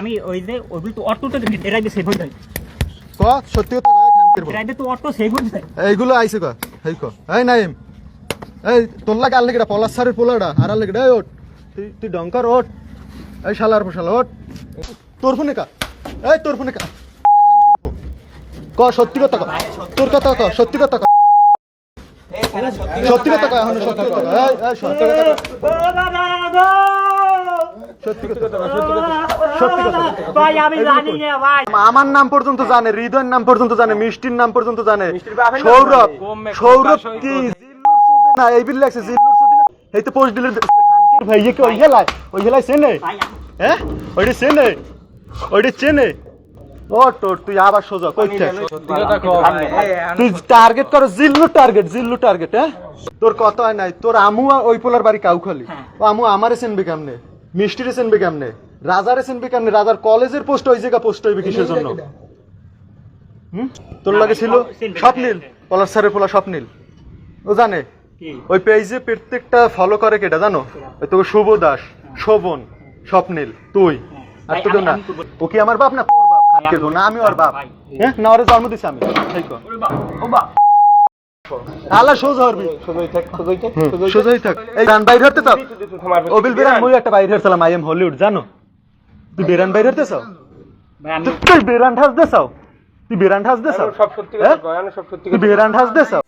আমি ওই যে তো অটো তো সেভ হয়ে যায়। ক? সত্যি কথা কয়? খানকির বল এরাইবে তো অটো সেভ হয়ে যায়। এইগুলো আইছে ক? হেই ক? এই নাইম এই তোর লাগে আর লেগেটা পলাশ সারের পোলাটা আর আর লেগেটা এই তুই তুই ডঙ্কার ওঠ। এই শালার পোশালা ওঠ। তোর ফোনে কা? এই তোর ফোনে কা? ক সত্যি কথা ক? তোর কথা ক সত্যি কথা ক? সত্যি কথা এখন সত্যি কথা সত্যি কথা সত্যি কথা সত্যি কথা সত্যি কথা। ক। ভাই আমি জানি না ভাই। আমার নাম পর্যন্ত জানে হৃদয়ের নাম পর্যন্ত জানে মিষ্টির নাম পর্যন্ত জানে। সৌরভ সৌরভ কি? না এই বিল লাগছে এই তো পোস্ট দিলে ভাই ইয়ে কি ওই ওই চেনে? হ্যাঁ? ওইটা চেনে? ওইটা চেনে? তোর তুই আবার সোজা তুই টার্গেট করো জিল্লু টার্গেট জিল্লু টার্গেট হ্যাঁ? তোর কত হয় নাই তোর আমু ওই পোলার বাড়ি কাউ খালি ও আমু আমারে চেনবে কেমনে? মিষ্টিরে চেনবে কেমনে? রাজারে চেনবে কেমনে? রাজার কলেজের পোস্ট ওই জায়গা পোস্ট হইবে কিসের জন্য? তোর লাগে ছিল স্বপ্নীল। পলাশ স্যারের পোলা স্বপ্নীল। ও জানে? ওই পেজে প্রত্যেকটা ফলো করে কেটা জানো? ওই তোকে শুভ দাস শোভন স্বপ্নীল তুই। আর ভাই, তোকে না। ও কি আমার বাপ না তোর বাপ? খানকির না আমি ওর বাপ। হ্যাঁ? না ওরে জন্ম দিছি আমি। ঠিক আল্লাহ সোজা হরবি হুম, সোজাই থাক। এই গান বাইর হতে তো। অবিল বেরান মুই একটা বাইর হতেলাম আই এম হলিউড জানো? তুই বেরান বাইরে আমি তুই- বেরান ঠাস দে চাও? তুই বেরান ঠাস দে চাও? সব সত্যি হ্যাঁ? কথা কয়, সব সত্যি তুই বেরান ঠাস দে চাও?